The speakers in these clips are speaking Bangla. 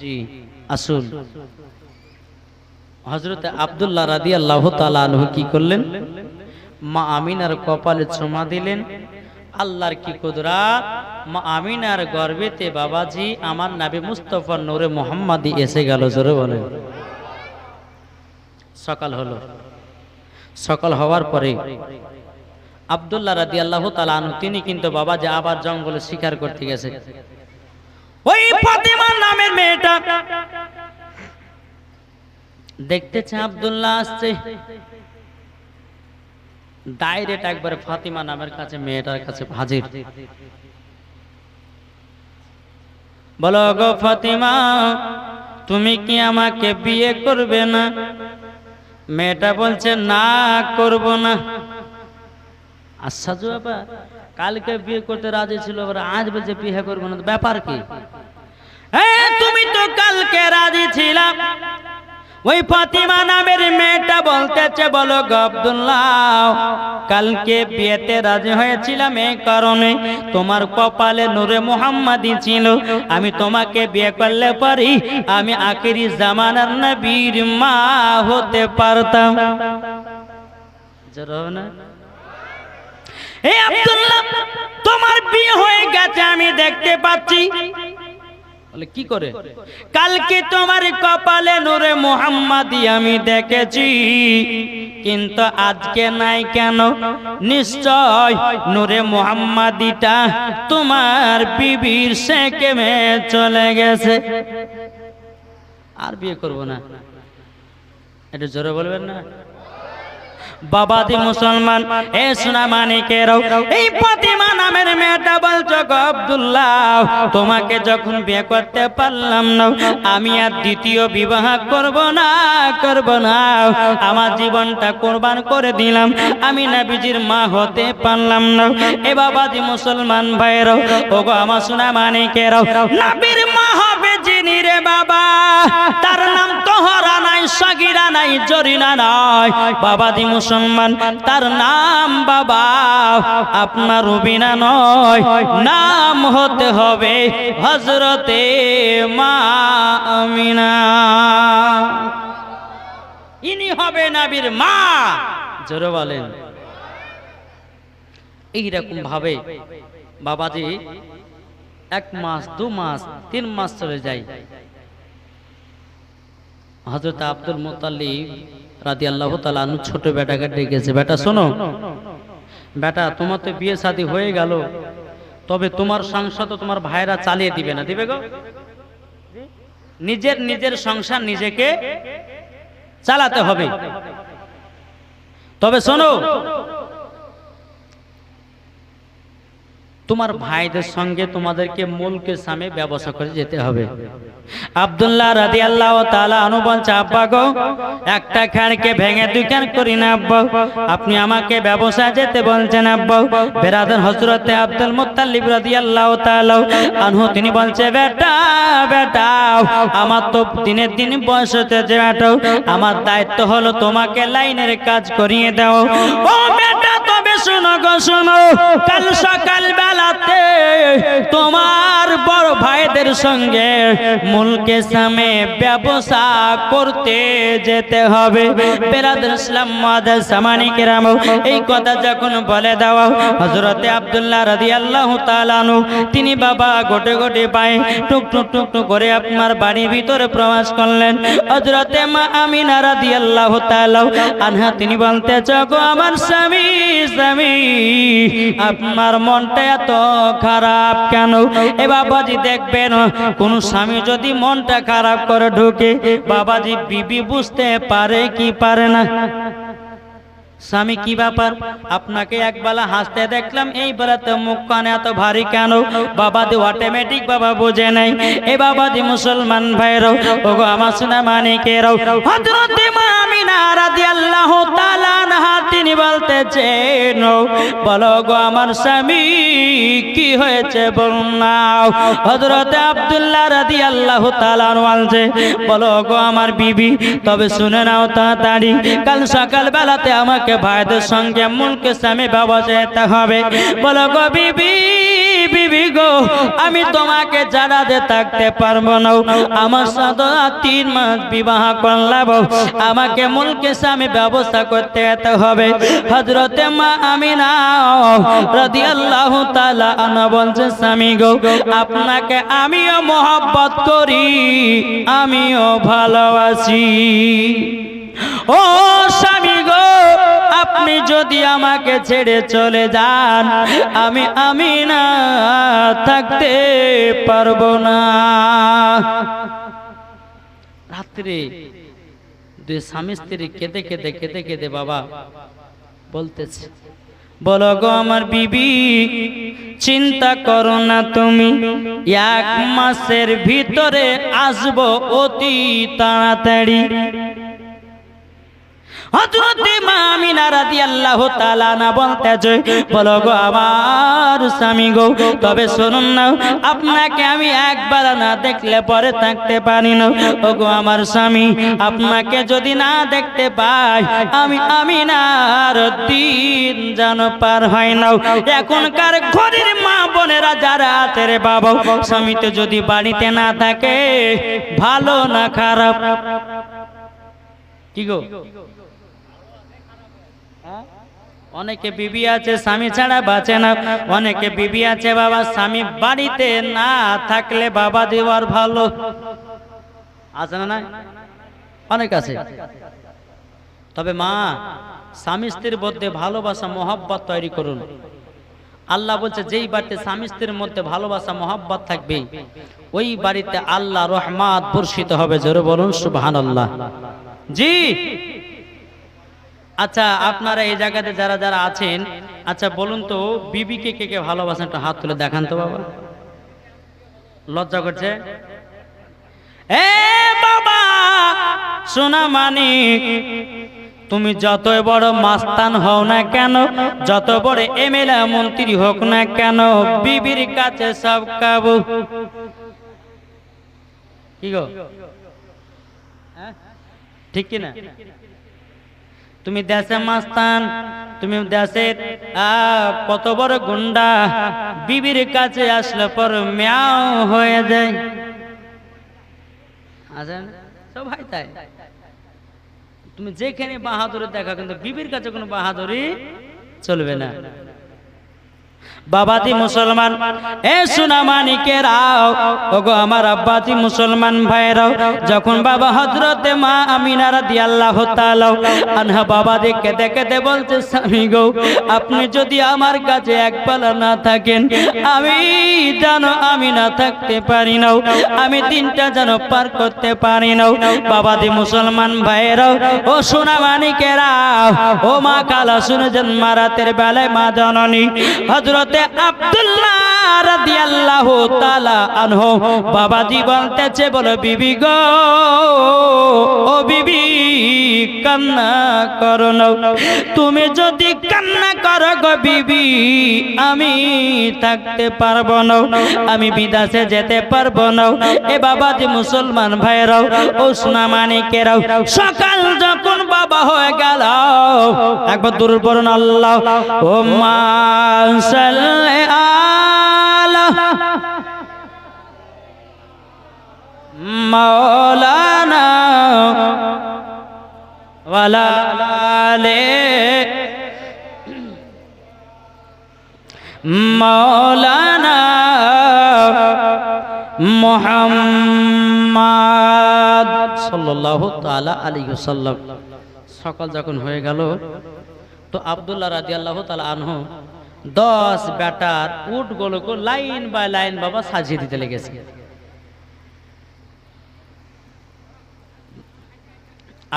জি আসুন। হজরত আবদুল্লাহ রাদি আল্লাহ আনহু কি করলেন? মা আমিনার কপালে চুমা দিলেন। আল্লাহর কি কুদরাত? মা আমিনার গর্বেতে বাবাজি আমার নাবি মুস্তফা নূরে মোহাম্মদী এসে গেল জোরে বলেন। সকাল হলো। সকাল হওয়ার পরে আবদুল্লাহ রাদি আল্লাহ আনহু তিনি কিন্তু বাবাজি আবার জঙ্গলে শিকার করতে গেছে। ওই ফাতেমা নামের মেয়েটা। দেখতেছে আব্দুল্লাহ আসছে। ডাইরেক্ট একবার ফাতিমা নামের কাছে, মেয়েটার কাছে হাজির। বলো গো ফাতিমা, তুমি কি আমাকে বিয়ে করবে না? মেয়েটা বলছে, না, করব না। আচ্ছা জো বাবা কালকে বিয়ে করতে রাজি ছিল আজ বলছে, বিয়ে করব না। ব্যাপার কি? হ্যাঁ তুমি তো কালকে রাজি ছিলাম ওই ফাতিমা নামের মেয়েটা বলতেছে, বলো আব্দুল্লাহ, কালকে বিয়েতে রাজি হয়েছিলাম এই কারণে তোমার কপালে নূরে মোহাম্মদী ছিল। আমি তোমাকে বিয়ে করলে পারি আমি আখিরি জামানার নবীর মা হতে পারতাম। তোমার বিয়ে হয়ে গেছে আমি দেখতে পাচ্ছি। বলে কি করে? কালকে তোমার কপালে নূরে মোহাম্মদী আমি দেখেছি। কিন্তু আজকে নাই কেন? নিশ্চয় নূরে মোহাম্মদীটা তোমার বিবির সেকেমে চলে গেছে। আর বিয়ে করব না। একটু জোরে বলবেন না? বাবাদি মুসলমান, এ সোনা মানিকেরাও, এই ফাতিমা নামের মেয়েটা বলছো গো তোমাকে যখন বিয়ে করতে পারলাম না, আমি আর দ্বিতীয় বিবাহ করব না করব না। আমার জীবনটা কোরবান করে দিলাম, আমি নবীজির মা হতে পারলাম না। এ বাবাজি মুসলমান ভাইরাও ও গো আমার সোনা মানিকেরাও, নাবির যিনি রে বাবা, তার নাম তোহরা নাই, সাগিরা নাই, জরিনা নাই। বাবাদি মুসলমান, তার নাম বাবা, আপনার রুবিনা নয়। নাম হতে হবে হজরতে মা আমিনা। ইনি হবে নাবির মা। জোরে বলেন। এইরকম ভাবে বাবাজি এক মাস, দু মাস, তিন মাস চলে যায়। হজরত আব্দুল মোতাল্লিব রাদি আল্লাহ তালু ছোট বেটাকে ডেকেছে, বেটা, শোনো, বেটা, তোমার তো বিয়ে শাদী হয়ে গেল। তবে তোমার সংসার তো তোমার ভাইরা চালিয়ে দিবে না। দিবে গো? নিজের নিজের সংসার নিজেকে চালাতে হবে। তবে শোনো তোমার ভাইদের সঙ্গে তোমাদেরকে মুলকে সামে ব্যবসা করে যেতে হবে। আব্দুল্লাহ রাদি আল্লাহ তালা বলছে, আব্বা গো, একটা খানকে ভেঙে দুই খান করি না, আব্বা। আপনি আমাকে ব্যবসা যেতে বলছেন, আব্বা। বেরাদার হজরতে আব্দুল মুত্তালিব রাদি আল্লাহ তালা আনহু, তিনি বলছে, বেটা বেটা, আমার তো দিনের দিন বয়স হতেছে বেটা। আমার দায়িত্ব হলো তোমাকে লাইনের কাজ করিয়ে দাও ও বেটা কাল সকাল বেলাতে তোমার বড় ভাইদের সঙ্গে মুলকে সামে ব্যবসা করতে যেতে হবে। এই কথা যখন বলে দেওয়া হজরতে আব্দুল্লাহ রাদি আল্লাহ তিনি বাবা গোটে গোটে পায়ে টুক টুক টুক টুক করে আপনার বাড়ির ভিতরে প্রবেশ করলেন। হজরতে মা আমিনা রাদি আল্লাহ তালাও আনহা, তিনি বলতে চগো আমার স্বামী স্বামী আপনার মনটা এত খারাপ কেন? এ বাবাজি দেখবেন, কোন স্বামী যদি মনটা খারাপ করে ঢুকে, বাবাজি বিবি বুঝতে পারে কি পারে না? স্বামী কি ব্যাপার? আপনাকে একবেলা হাসতে দেখলাম, এই বেলাতে মুখ কানে এত ভারী কেন? বাবাদি অটোমেটিক বাবা বোঝে নাই এ বাবাদি মুসলমান ভাইরাও ওগো আমার সোনা মানিকেরাও। আমিনা রাদিয়াল্লাহু বলো গো আমার স্বামী, কি হয়েছে বলো গো আমার বিবি, তবে শুনে নাও তাড়াতাড়ি, কাল সকাল বেলাতে আমাকে ভাইদের সঙ্গে স্বামী বাবা যেতে হবে। বলো গো বিবি গো, আমি তোমাকে জানাতে থাকতে পারব না। আমার সাথে তিন মাস বিবাহ করলাম। আমাকে মুলকে স্বামী ব্যবস্থা করতে যেতে হবে। হজরতে মা আমি না রাদিয়াল্লাহু তাআলা আনা বলছে স্বামী গো, আপনাকে আমিও করি, আমিও ভালোবাসি। ও স্বামী গো, আপনি যদি আমাকে ছেড়ে চলে যান, আমি আমি না থাকতে পারব না। রাত্রে দুই স্বামী স্ত্রী কেঁদে কেঁদে কেঁদে কেঁদে বাবা বলতেছে, বলো গো আমার বিবি, চিন্তা করো না তুমি, এক মাসের ভিতরে আসব অতি তাড়াতাড়ি। হযরতে মা আমিনা রাদিয়াল্লাহু তাআলা না গো আমার স্বামী গো, তবে না, আপনাকে আমি একবার না দেখলে পরে থাকতে পারি না। আমার স্বামী, আপনাকে যদি না দেখতে পাই, আমি আমিনার দিন যেন পার হয় না। এখনকার ঘরের মা বোনেরা যারা আছে রে বাবা, স্বামী তো যদি বাড়িতে না থাকে, ভালো না খারাপ। কি গো? অনেকে বিবি আছে, স্বামী ছাড়া বাঁচে না। অনেকে বিবি আছে, বাবা, স্বামী বাড়িতে না থাকলে বাবা দেওয়ার ভালো। আছে না অনেক আছে। তবে মা, স্বামী স্ত্রীর মধ্যে ভালোবাসা, মহব্বত তৈরি করুন। আল্লাহ বলছে, যেই বাড়িতে স্বামী স্ত্রীর মধ্যে ভালোবাসা, মহব্বত থাকবে, ওই বাড়িতে আল্লাহ রহমাত বর্ষিত হবে। জোরে বলুন, সুবহানাল্লাহ। জি। আচ্ছা আপনারা এই জায়গাতে যারা যারা আছেন আচ্ছা বলুন তো বিবিকে কে কে ভালোবাসেন? একটু হাত তুলে দেখান তো বাবা। লজ্জা করছে? এ বাবা সোনা মানিক তুমি যতই বড় মাস্তান হও না কেন যত বড় এমএলএ মন্ত্রী হোক না কেন বিবির কাছে সব কাবু। কি গো? হ্যাঁ? ঠিক কি না তুমি দেশে মাস্তান, তুমি দেশের কত বড় গুন্ডা। বিবির কাছে আসলে পর ম্যাও হয়ে যায়। আছেন সবাই তাই। তুমি যেখানে বাহাদুরি দেখা কিন্তু বিবির কাছে কোনো বাহাদুরি চলবে না। বাবাতি মুসলমান, এ সোনা মানিকেরাও ওগো আমার আব্বাতি মুসলমান ভাইরাও, যখন বাবা হজরতে মা আমিনা রাদিয়াল্লাহু তাআলা আনহা বাবা দেখে দেখে দে বলতে স্বামী গো, আপনি যদি আমার কাছে একবেলা না থাকেন, আমি জানো আমি না থাকতে পারি না, আমি দিনটা যেন পার করতে পারি না। বাবাদি মুসলমান ভাইরাও, ও সোনা মানিকেরাও ও মা কালা শুনেছেন মারাতের বেলায় মা জননী হজরতে আব্দুল্লাহ রাদিয়াল্লাহু তাআলা আনহু বাবাজি বলতেছে, বলো, বিবি গো, ও বিবি, কান্না করো না। তুমি যদি কান্না করো গো বিবি, আমি থাকতে পারব না। আমি বিদেশে যেতে পারব না। এ বাবাজি মুসলমান ভাইরাও ওসনা মানিকেরাও, সকাল যখন বাবা হয়ে গেল, একবার দূর পড়ুন আল্লাহ ও মা সাল্লি আলা মৌলানা ওয়ালা আলে মৌলানা মোহাম্মদ সাল্লাল্লাহু তাআলা আলাইহি ওয়াসাল্লাম। সকাল যখন হয়ে গেল, তো আব্দুল্লাহ রাদিয়াল্লাহু তাআলা আনহ দশ বেটার উটগুলোকে লাইন বাই লাইন বাবা সাজিয়ে দিতে লেগেছে।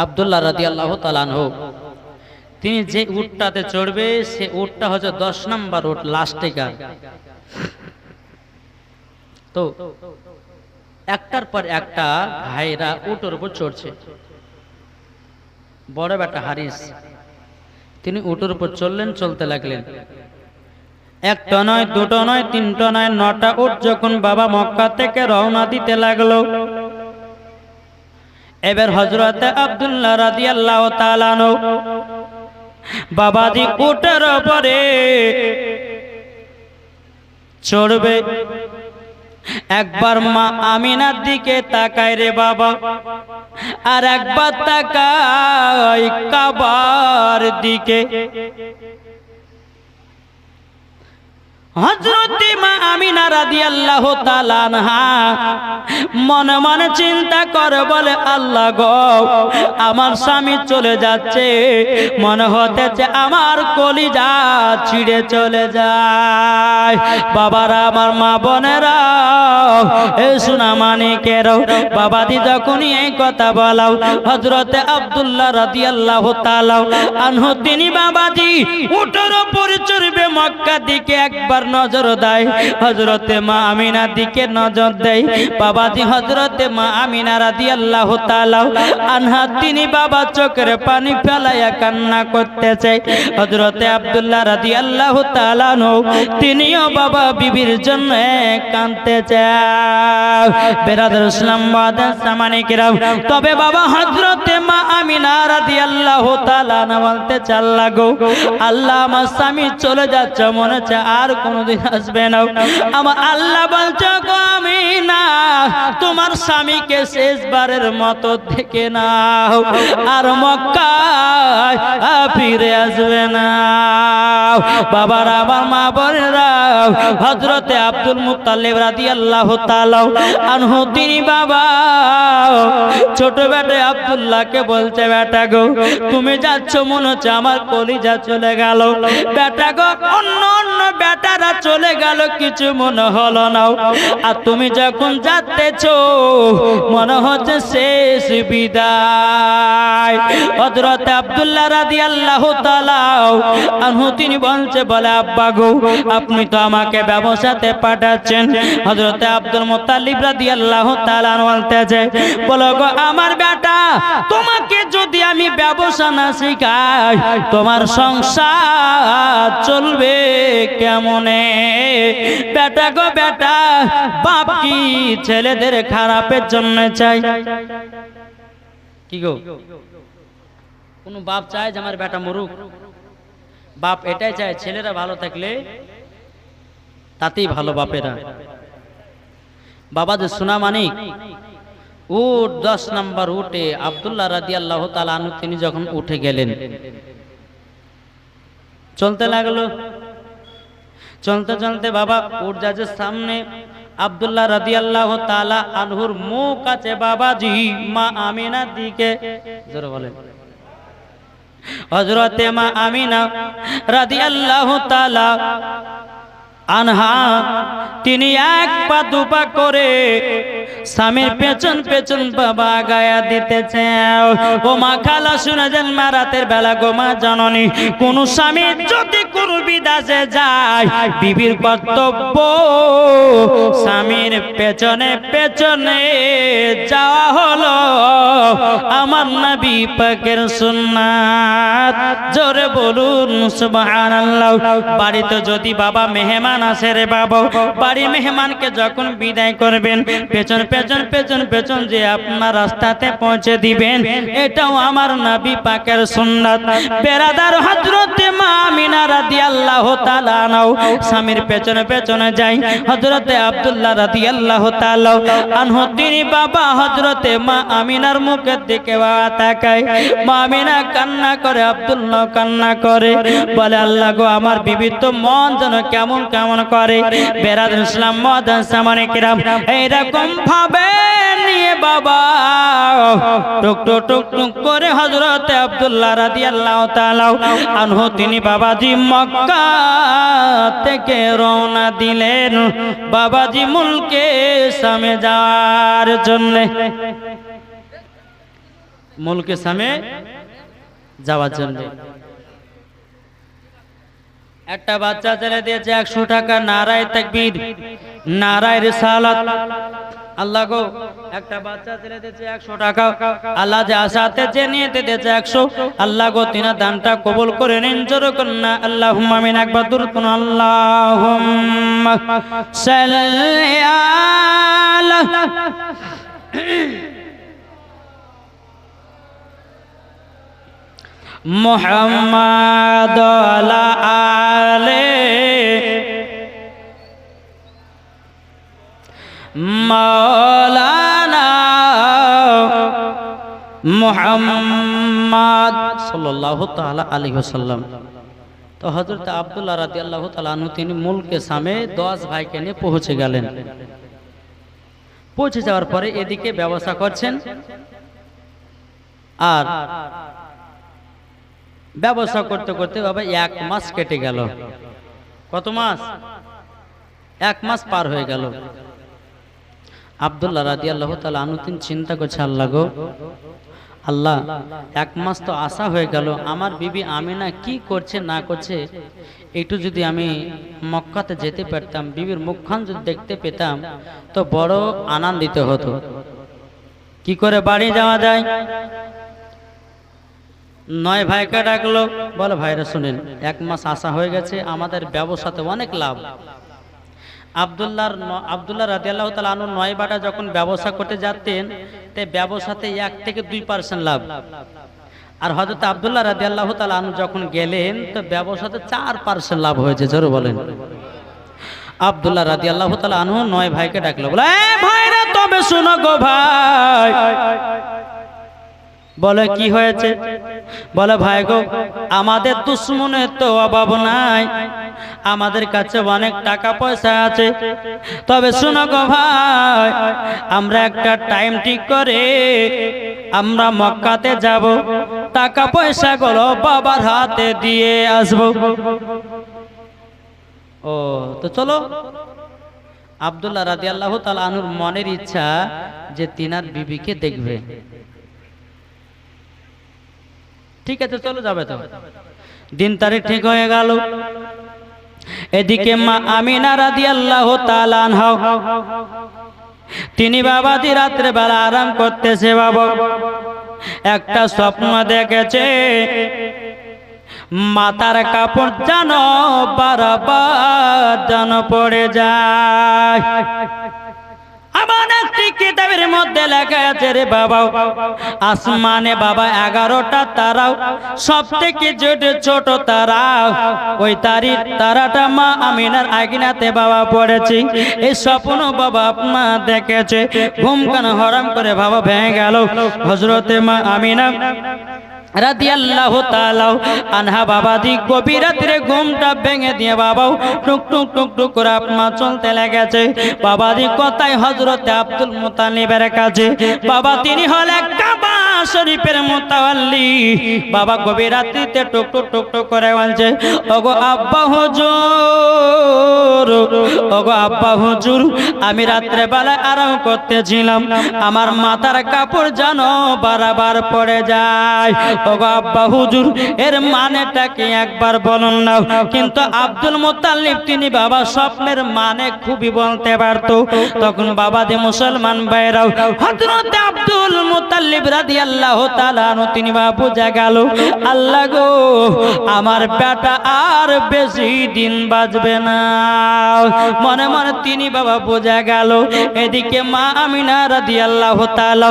আব্দুল্লাহ রাদিয়াল্লাহু তাআলা আনহু। তিনি যে উটটাতে চড়বে, সে উটটা হচ্ছে দশ নম্বর উট, লাস্টে গান তো, একটার পর একটা ভাইরা উটোর উপর চড়ছে। বড় বেটা হারিস, তিনি উটের উপর চললেন চলতে লাগলেন। একটা নয়, দুটো নয়, তিনটা নয়, নটা উট যখন বাবা মক্কা থেকে রওনা দিতে লাগল এবার হজরতে আব্দুল্লাহ রাদিয়াল্লাহু তাআলা নো বাবাজি উটের উপরে চড়বে। একবার মা আমিনার দিকে তাকায় রে বাবা, আর একবার তাকায় কাবার দিকে। হজরত মা আমিনা রাদিয়াল্লাহু তাআলা আনহা মনে মনে চিন্তা করে, বলে, আল্লাহ গো, আমার স্বামী চলে যাচ্ছে। মনে হতেছে আমার কলিজা ছিঁড়ে চলে যায়। বাবারা, আমার মা বোনেরা এই সোনা মানিকের বাবাদি যখনই এই কথা বলাও হজরতে আব্দুল্লাহ রাদিয়াল্লাহু তাআলা আনহু, তিনি বাবাজি উঠোর উপর চড়বে মক্কা দিকে একবার নজর দেয়। হজরতে মা আমিনার দিকে নজর দেয়। বাবাজি হজরতে মা আমিনা রাদিয়াল্লাহু তাআলা আনহা, তিনি বাবা চোখের পানি ফেলাইয়া কান্না করতেছে। হজরতে আব্দুল্লাহ তাআলা নো তিনিও বাবা বিবির জন্য কানতে কাঁদতেছে। বেরাদার ইসলাম বাদার সামানিকেরাম তবে বাবা হজরতে মা আমিনা রাদিয়াল্লাহু তাআলা না বলতে চাল্লা গো আল্লাহ আমার স্বামী চলে যাচ্ছে, মনে হচ্ছে আর কোনোদিন আসবে না। আমার আল্লাহ বলছে, গো আমিনা, তোমার স্বামীকে শেষবারের মতো নাও। আর মক্কায় ফিরে আসবে না। বাবার মা হজরতে আব্দুল মুতাল্লিব রাদিয়াল্লাহু তাআলা আনহু, তিনি বাবা ছোট বেটা আব্দুল্লাহকে বলছে, বেটা গো, তুমি যাচ্ছ, মনে হচ্ছে আমার কলিজা চলে গেল। বেটা গো, অন্য অন্য বেটারা চলে গেল, কিছু মনে হলো না। আর তুমি যখন যাচ্তেছ, মনে হচ্ছে শেষ বিদায়। যদি আমি ব্যবসা না শেখাই, তোমার সংসার চলবে কেমনে? বেটা গো, বেটা, বাপ কি ছেলেদের খারাপের জন্য চাই? কি গো? কোন বাপ চায় যে আমার বেটা মরুক। বাপ এটাই চায়, ছেলেরা ভালো থাকলে তাতেই ভালো বাপেরা। বাবা যে সোনা মানিক উট, দশ নম্বর উঠে আবদুল্লাহ রাদি আল্লাহ তালু তিনি যখন উঠে গেলেন, চলতে লাগল। চলতে চলতে বাবা যাচ্ছে সামনে আবদুল্লাহ রাদি আল্লাহ তালা আনহুর মুখ আছে, বাবাজি, মা আমিনার দিকে। বলেন। হজরতে মা আমিনা রাদি আল্লাহ তালা আনহা তিনি এক পা দুপা করে স্বামীর পেছন পেছন বাবা গায়া দিতেছে। ও মা খালা শুনে যান মা রাতের বেলা গো মা জননী কোন স্বামী যদি কোন বিদাসে যায় বিবির কর্তব্য স্বামীর পেছনে পেছনে যাওয়া হলো আমার নবী পাকের সুন্নাত। জোরে বলুন সুবহানাল্লাহ। বাড়িতে যদি বাবা মেহমান আসে রে বাবা বাড়ি মেহমানকে যখন বিদায় করবেন পেছন পেছন পেছন পেছন পেছন যে আপনার রাস্তাতে পৌঁছে দিবেন, এটাও আমার নাবি পাকের সুন্দর বেরাদার হজরতে মা স্বামীর পেছনে পেছনে আব্দুল্লাহ তিনি বাবা মা আমিনার আব্দুল্লাহ কান্না করে আল্লাহ গো, আমার বিবি তো মন যেন কেমন কেমন করে। বেরাদ ইসলাম মদান সামানে কিরাম, এইরকম ভাবে নিয়ে বাবা। টুক টুক টুক টুক করে হজরত আব্দুল্লাহ রাদিয়াল্লাহু তাআলা আনহু, তিনি বাবাজি মক্কা থেকে রওনা দিলেন বাবাজি মুলকে সামে যাওয়ার জন্য। মুলকে সামে যাওয়ার জন্য। একটা বাচ্চা ছেলে দিয়েছে একশো টাকা নারায় তাকবীর, নারায় রিসালাত। আল্লাহ গো, একটা বাচ্চা ছেলে দিয়েছে একশো টাকা। আল্লাহ যে আশাতে যে দিয়েছে একশো। আল্লাহ গো তিনা দানটা কবুল করে নিন কন্যা আল্লাহ একবার দূর কোন আল্লাহ মোহাম্মদ আলে মৌলানা মোহাম্মদ সাল্লাল্লাহু তাআলা আলাইহি ওয়াসাল্লাম। তো হযরত আব্দুল্লাহ রাদিয়াল্লাহু তাআলা আনহু, তিনি মুলকে সামে 10 ভাইকে নিয়ে পৌঁছে গেলেন। পৌঁছে যাওয়ার পরে এদিকে ব্যবসা করছেন। আর ব্যবসা করতে করতে বাবা এক মাস কেটে গেল। কত মাস? এক মাস পার হয়ে গেল। আবদুল্লাহ রাদি আল্লাহ তালা আনুতিন চিন্তা করছে, আল্লাহ গো, আল্লাহ, এক মাস তো আশা হয়ে গেল, আমার বিবি আমিনা কি করছে, না করছে, একটু যদি আমি মক্কাতে যেতে পারতাম, বিবির মুখখান যদি দেখতে পেতাম, তো বড় আনন্দিত হতো। কি করে বাড়ি যাওয়া যায়? নয় ভাইকে ডাকলো, বলো, ভাইরা শুনেন, এক মাস আশা হয়ে গেছে, আমাদের ব্যবসাতে অনেক লাভ। আবদুল্লাহর আবদুল্লাহ রাদিয়াল্লাহ তালা আনু নয় বাটা যখন ব্যবসা করতে যাতেন তে ব্যবসাতে এক থেকে দুই পার্সেন্ট লাভ। আর হজরত আবদুল্লাহ রাদিয়াল্লাহ তালা আনু যখন গেলেন, তো ব্যবসাতে চার পার্সেন্ট লাভ হয়েছে, জোরে বলেন। আবদুল্লাহ রাদি আল্লাহ তালা আনু নয় ভাইকে ডাকলো, বলে, "এ ভাইরা, তবে শুনো গো ভাই বলে কি হয়েছে? বলে ভাই গো আমাদের দুশ্মনের তো অভাব নাই। আমাদের কাছে অনেক টাকা পয়সা আছে। তবে শুনো গো ভাই আমরা একটা টাইম ঠিক করে আমরা মক্কাতে যাব। টাকা পয়সা গুলো বাবার হাতে দিয়ে আসব। ও তো চলো। আবদুল্লাহ রাদি আল্লাহ তাল আনুর মনের ইচ্ছা যে তিনার বিবিকে দেখবে। ঠিক আছে, চলো যাবে তো। দিন তারিখ ঠিক হয়ে গেল। এদিকে মা আমিনা রাদি আল্লাহ তিনি বাবাজি রাত্রে বেলা আরাম করতেছে, বাবা। একটা স্বপ্ন দেখেছে। মাতার কাপড় যেন বারবার যেন পড়ে যায়। আমার একটি কিতাবের মধ্যে লেখা আছে রে বাবা, আসমানে বাবা এগারোটা তারাও সব থেকে ছোট ছোট তারাও, ওই তারি তারাটা মা আমিনার আগিনাতে বাবা পড়েছি। এই স্বপ্ন বাবা আপনা দেখেছে। ঘুম কান হরাম করে বাবা ভেঙে গেল। হজরতে মা আমিনা রাদিয়াল্লাহু তাআলা আনহা বাবাজি গভীর রাত্রে ঘুমটা ভেঙে দিয়ে বাবাও টুক টুক টুক টুক করে আপনা চলতে লেগেছে। বাবাজি কথাই হযরতে আব্দুল মুতালিবের কাছে, বাবা তিনি হলেন কাবা শরীফের মুতাওয়াল্লি। বাবা গভীর রাত্রিতে টুক টুক টুক টুক করে বলছে, ওগো আব্বা হুজুর, ওগো আব্বা হুজুর, আমি রাত্রে বেলায় আরাম করতেছিলাম। আমার মাথার কাপড় জানো বারবার পড়ে যায়। আব্বা হুজুর, এর মানেটা কি একবার বলুন না? কিন্তু আব্দুল মুতাল্লিব তিনি বাবা স্বপ্নের মানে খুবই বলতে পারতো। তখন বাবা যে মুসলমান ভাইরাও হযরত আব্দুল মুতাল্লিব রাদিয়াল্লাহু তাআলা তিনি বাবা বুঝা গেল, আল্লাহ গো, আমার বেটা আর বেশি দিন বাঁচবে না। মনে মনে তিনি বাবা বোঝা গেল, এদিকে মা আমিনা রাদিয়াল্লাহু তাআলা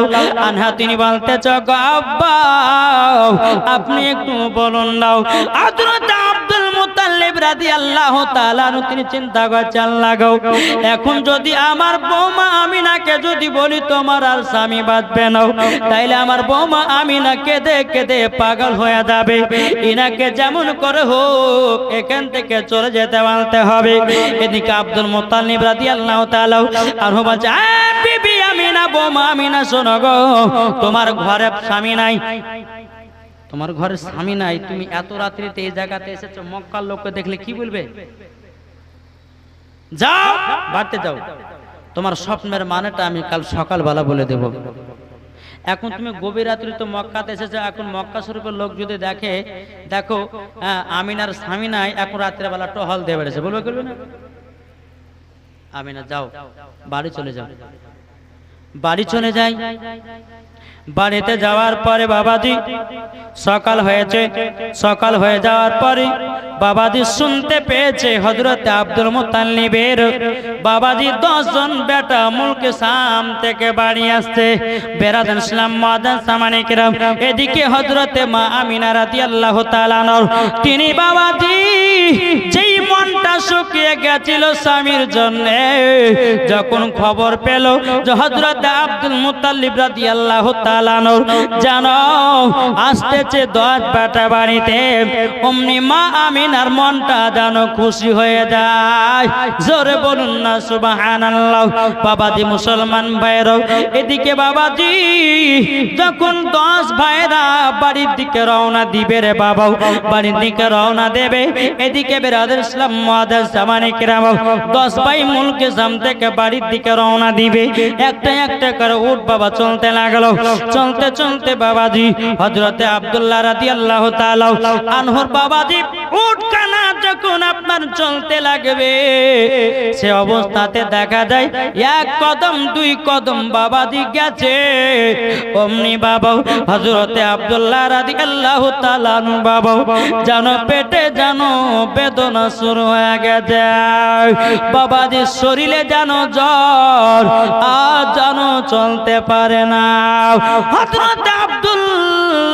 আনহা, তিনি বলতে চক আব্বা আপনি একটু বলুন নাও হযরত আব্দুল মুতাল্লিব রাদিয়াল্লাহু তাআলা তিনি চিন্তা করছেন গো এখন যদি আমার বৌমা আমিনাকে যদি বলি তোমার আর স্বামী বাঁচবে না। তাইলে আমার বৌমা আমিনা কেঁদে কেঁদে পাগল হয়ে যাবে। ইনাকে যেমন করে হোক এখান থেকে চলে যেতে বলতে হবে। এদিকে আব্দুল মুতাল্লিব রাদিয়াল্লাহু তাআলা আর হো বলছে "আ, বিবি আমিনা বৌমা আমিনা শোনো গো। তোমার ঘরে স্বামী নাই। তোমার ঘরে স্বামী নাই তুমি এত রাত্রিতে এই জায়গাতে এসেছ মক্কার লোককে দেখলে কি বলবে? যাও বাড়তে যাও। তোমার স্বপ্নের মানেটা আমি কাল সকালবেলা বলে দেব। এখন তুমি গভীর রাত্রি তো মক্কাতে এসেছ এখন মক্কা স্বরূপের লোক যদি দেখে দেখো হ্যাঁ, আমিনার স্বামী নাই এখন রাত্রেবেলা টহল দিয়ে বেড়েছে বলবে করবে না? আমিনা যাও বাড়ি চলে যাও। বাড়ি চলে যায় বাড়িতে যাওয়ার পরে বাবাজি সকাল হয়েছে। সকাল হয়ে যাওয়ার পরে বাবাজি শুনতে পেয়েছে হজরত আব্দুল মুতাল্লিবের বাবাজি দশজন বেটা মুলকে সাম থেকে বাড়ি আসছে। বেরাদান ইসলাম মাদান সামানিকরাম এদিকে হজরতে মা আমিনা রাদিয়াল্লাহু তাআলা নর তিনি বাবাজি, যেই মনটা শুকিয়ে গেছিল স্বামীর জন্য, যখন খবর পেল যে হজরত আব্দুল মুতাল্লিব রাদিয়াল্লাহু তাআলা নর জানো, আসতেছে দশ বেটা বাড়িতে। অমনি মা আমিনার মনটা যেন খুশি হয়ে যায়। জোরে বলুন না, সুবহানাল্লাহ। বাবাজি মুসলমান ভাইরাও এদিকে বাবাজি, যখন দশ ভাইরা বাড়ির দিকে রওনা দিবে রে বাবাও বাড়ির দিকে রওনা দেবে, এদিকে বেরাদের ইসলাম মহাদার জামানে কিরাম, দশ ভাই মুলকে জাম থেকে বাড়ির দিকে রওনা দিবে। একটা একটা করে উঠ বাবা, চলতে লাগল। চলতে চলতে বাবাজি হজরতে আব্দুল্লাহ রাদি আল্লাহ আনহর বাবাজি উঠ কানা যখন আপনার চলতে লাগবে, সে অবস্থাতে দেখা যায় এক কদম, দুই কদম বাবাজি গেছে। অমনি বাবা হজরতে আব্দুল্লাহ রাদি আল্লাহ তালানু বাবা জানো পেটে জানো বেদনা শুরু হয়ে গেছে। বাবাজি শরীরে যেন জ্বর আর জানো চলতে পারে না। হজরত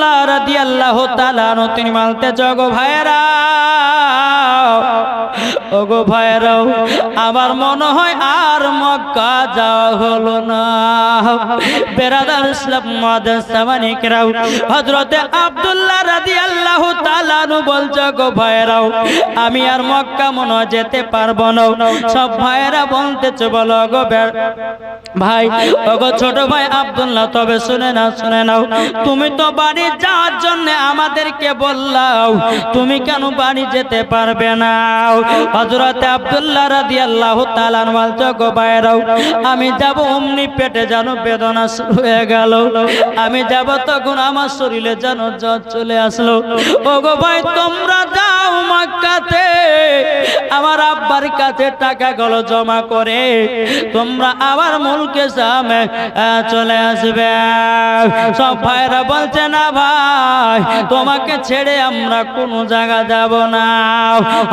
আব্দুল্লাহ রাদিয়াল্লাহু তাআলা তিনি মালতে জগ ভাইরা ওগো ভাইরাও আমার মনে হয় আর মক্কা যাওয়া হলো না। বেরাদার ইসলাম মাদাসামানি কেরাও হযরতে আব্দুল্লাহ রাদিয়াল্লাহু তাআলা নু বলছো গো ভাইরাও আমি আর মক্কা মনে যেতে পারব না। সব ভাইরা বলতেছে, বলো গো ভাই, ওগো ছোট ভাই আব্দুল্লাহ, তবে শুনে না শুনে নাও, তুমি তো বাড়ি যাওয়ার জন্য আমাদেরকে বললাও তুমি কেন বাড়ি যেতে পারবে না? হযরতে আব্দুল্লাহ বলছো গো ভাইরাও আমি যাব অমনি পেটে যেন বেদনা হয়ে গেল। আমি যাব তখন আমার শরীরে যেন জ্বর চলে আসলো। ওগো ভাই তোমরা যাও মক্কাতে। আমার আব্বার কাছে টাকাগুলো জমা করে তোমরা আবার মুলকে আহ, চলে আসবে। সব ভাইরা বলছে না তোমাকে ছেড়ে আমরা কোনো জায়গা যাব না।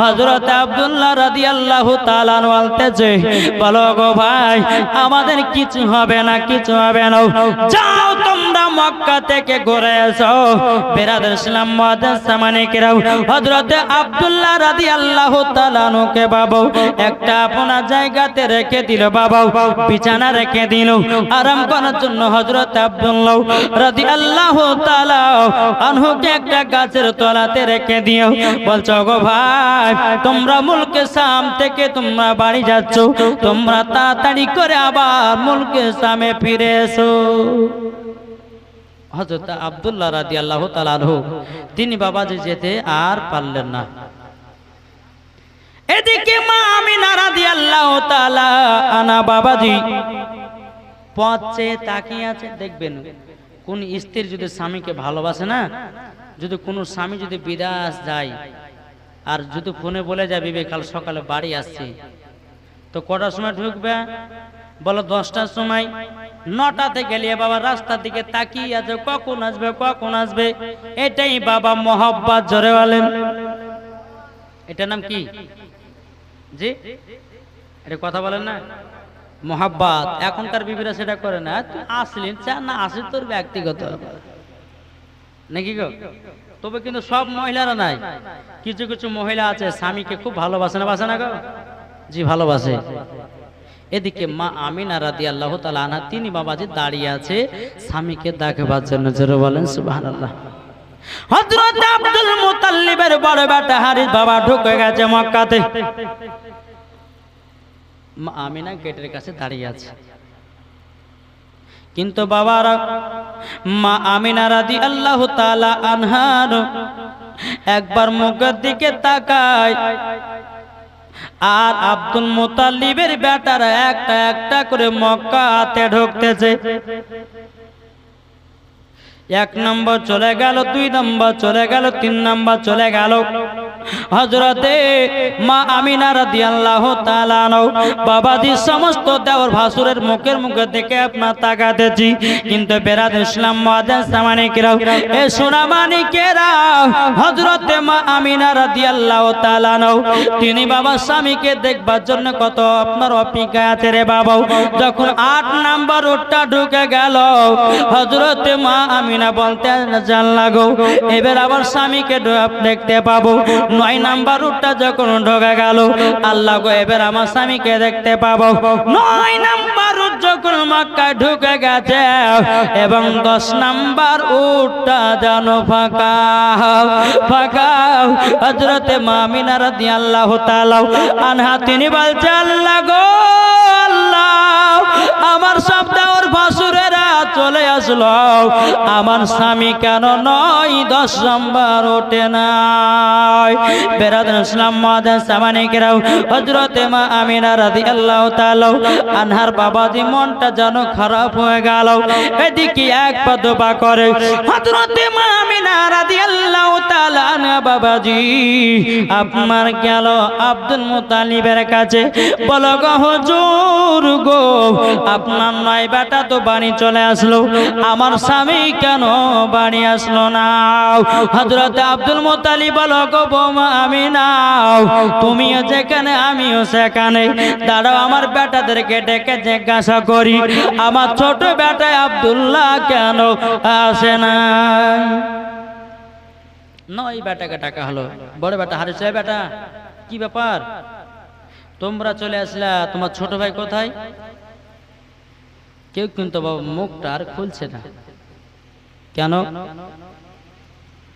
হজরত আব্দুল্লাহ রাদিয়াল্লাহু তাআলা বলতেছে, বলো গো ভাই, আমাদের কিছু হবে না, কিছু হবে না। যাও তোমরা মক্কা থেকে ঘুরে এসো। বেরাদের ইসলাম সামানে হযরতে আব্দুল্লাহ রাদিয়াল্লাহু তাআলা নুকে বাবা, একটা আপনার জায়গাতে রেখে দিল বাবা, বিছানা রেখে দিল। আরাম করার জন্য হযরত আব্দুল্লাহ রাদিয়াল্লাহু তাআলা আনহুকে একটা গাছের তলাতে রেখে দিও। বলছো, গো ভাই, তোমরা মুলকে সাম থেকে তোমরা বাড়ি যাচ্ছ। তোমরা তাড়াতাড়ি করে আবার মুলকে সামে ফিরে এসো। রাদিয়াল্লাহু তাআলা আনহু, তিনি বাবাজি যেতে আর পারলেন না। এদিকে মা আমিনা রাদিয়াল্লাহু তাআলা আনা বাবাজি পথ চেয়ে তাকিয়ে আছে, দেখবেন কোন স্ত্রী যদি স্বামীকে ভালোবাসে না, যদি কোনো স্বামী যদি বিদাস যায়, আর যদি ফোনে বলে যায় বিবে কাল সকালে বাড়ি আসছে। তো কটার সময় ঢুকবে? বলো, দশটার সময়। নটাতে গেলে বাবা রাস্তার দিকে তাকিয়ে আছে, কখন আসবে কখন আসবে? এটাই বাবা মোহাব্বত, জোরে বলেন। এটার নাম কি? জি? এটা কথা বলেন না? মোহাব্বত। এখনকার বিবিরা সেটা করে না। তুই আসলি চা না আসলি তোর ব্যক্তিগত। নাকি গো? তবে কিন্তু সব মহিলারা নাই। কিছু কিছু মহিলা আছে, স্বামীকে খুব ভালোবাসে না, বাসে না গো? জি, ভালোবাসে। এদিকে মা আমিনা রাদি আল্লাহ আনহা, তিনি বাবাজি দাঁড়িয়ে আছে স্বামীকে দেখবার জন্য। জোরে বলেন, সুবহানাল্লাহ। হযরত আব্দুল মুতাল্লিবের বড় বেটা হারিস বাবা ঢুকে গেছে মক্কাতে। আমিনা গেটের কাছে দাঁড়িয়ে আছে। কিন্তু বাবারা মা আমিনা রাদি আল্লাহ তাআলা আনহার একবার মুখের দিকে তাকায়। আর আব্দুল মুতাল্লিবের বেটারা একটা একটা করে মক্কাতে ঢুকতেছে। এক নম্বর চলে গেল, দুই নম্বর চলে গেল, তিন নম্বর চলে গেল। হজরতে মা আমিনা রাদিয়াল্লাহু তাআলা আনহু, বাবাজি সমস্ত দেওর ভাসুরের মুখের মুখে দেখে আপনার তাকা তাকাতেছি। কিন্তু বেরাদ ইসলাম সামানিকেরাও এ সোনা হজরতে মা আমিনা তাআলা আনহু, তিনি বাবা স্বামীকে দেখবার জন্য কত আপনার অপেক্ষা আছে রে বাবা যখন আট নাম্বার উঠটা ঢুকে গেল হজরতে মা আমিনা বলতে জান লাগো, এবার আবার স্বামীকে দেখতে পাবো। নয় নাম্বার উঠটা যখন ঢোকে গেল, আল্লাহ গো, এবার আমার স্বামীকে দেখতে পাবো। নয় নাম্বার উঠ যখন মক্কায় ঢুকে গেছে, এবং দশ নাম্বার উঠটা যেন ফাঁকা ফাঁকা। হজরতে মামিনা রাদি আল্লাহ তালাও আনহা, তিনি বলছে, আল্লাহ গো আমার সব দেওয়ার ভাসুরেরা চলে আসলো। আমার স্বামী কেন নয়, দশ নম্বর ওঠে নাই? বেরাদন ইসলাম মাদান সামানিকেরাও হজরতে মা আমিনা মনটা খারাপ হয়ে গেল। এদিকে এক পা করে মা আমিনা আপনার গেল আব্দুল মুতালিবের কাছে? বলো গো হুজুর গো, আপনার নয় বেটা তো বাড়ি চলে আসলো। আমার স্বামী কেন বাড়ি আসলো না? হজরত আব্দুল মুতালি বলো গো আমি নাও, তুমিও যেখানে, আমিও সেখানে। দাঁড়াও, আমার বেটাদেরকে ডেকে জিজ্ঞাসা করি, আমার ছোট বেটা আব্দুল্লাহ কেন আসে না? নয় বেটাকে টাকা হলো। বড় বেটা, হারিস বেটা, কি ব্যাপার? তোমরা চলে আসলা, তোমার ছোট ভাই কোথায়? কেউ কিন্তু বাবা মুখটা আর খুলছে না। কেন?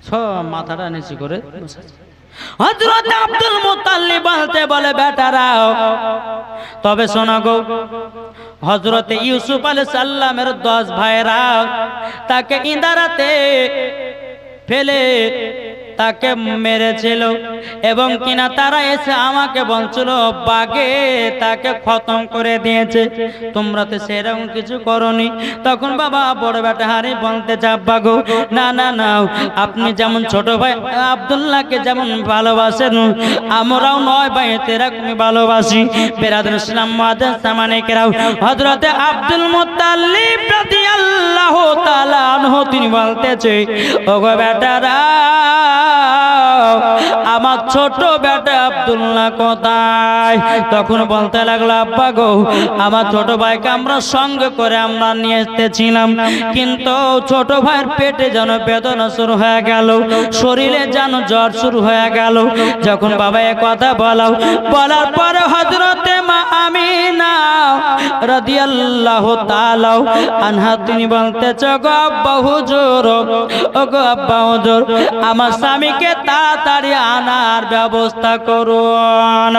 সব মাথাটা নিচু করে হজরত আব্দুল মুতাল্লিব বলতে বলে বেটারাও তবে শোনো গো হজরত ইউসুফ আলাইহিস সালামের 10 ভাইরা তাকে ইন্দারাতে ফেলে তাকে মেরেছিল এবং কিনা তারা এসে আমাকে বলছিল, বাগে, তাকে খতম করে দিয়েছে। তোমরা তো সেরকম কিছু করনি। তখন বাবা বড় বেটা হারি বলতে চাপ্পা গো না না না, আপনি যেমন ছোট ভাই, আব্দুল্লাহকে যেমন ভালোবাসেন, আমরাও নয় ভাই তেরকমই ভালোবাসি। বেরাদুল ইসলাম মাদান হযরতে আব্দুল মুত্তালিব রাদিয়াল্লাহু তাআলা আনহু, তিনি বলতেছে ও ওগো বেটারা আমার ছোট বেটা আব্দুল্লাহ কোথায়? তখন বলতে লাগল, আব্বা গো, আমার ছোট ভাইকে আমরা সঙ্গে করে আমরা নিয়ে এসেছিলাম। কিন্তু ছোট ভাইয়ের পেটে যেন বেদনা শুরু হয়ে গেল, শরীরে যেন জ্বর শুরু হয়ে গেল। যখন বাবা এ কথা বলাও, বলার পরে হজরতে মা আমিনা রাদিয়াল্লাহু তাআলা আনহা, তিনি বলতেছে, গো আব্বা হুজুর ও গো আব্বা হুজুর, আমার স্বামীকে তাড়াতাড়ি আনার ব্যবস্থা করুন।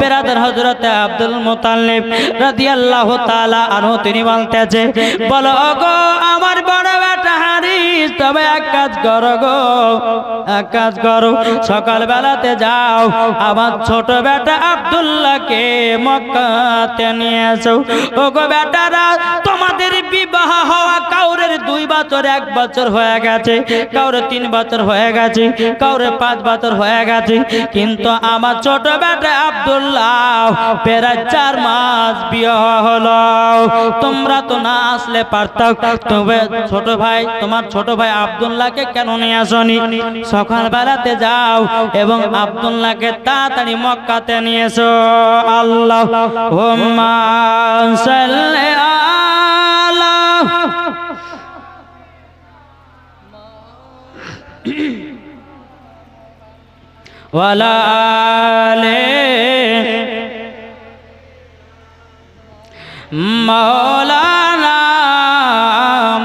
বেরাদার হযরতে আব্দুল মুতাল্লিব রাদিয়াল্লাহু তাআলা আনহু, তিনি বলতেছে, বলো গো আমার বড় বেটা হারিস, তবে এক কাজ করো গো, এক কাজ করো। সকাল বেলাতে যাও, আমার ছোট বেটা আব্দুল্লাহকে মক্কাতে নিয়ে এসো। ও গো বেটারা, তোমাদের বিবাহ হওয়া কাউরের দুই বছর, এক বছর হয়ে গেছে কাউরে তিন বছর হয়ে গেছে। কাউরে পাঁচ বছর হয়ে গেছে, কিন্তু আমার ছোট বেটা আব্দুল্লাহ প্রায় চার মাস বিয়ে হলো। তোমরা তো না আসলে পারতাম তবে ছোট ভাই, তোমার ছোট ভাই আবদুল্লাহকে কেন নিয়ে আসনি? সকাল বেলাতে যাও এবং আব্দুল্লাহকে তাড়াতাড়ি মক্কাতে নিয়ে এসো। আল্লাহ হুম্মা সাল্লি ওয়ালা আলে মৌলানা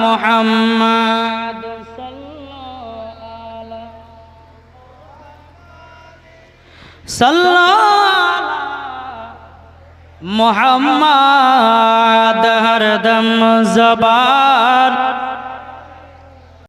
মুহাম্মদ সাল্লাল্লাহু মোহাম্মদ হরদম জবান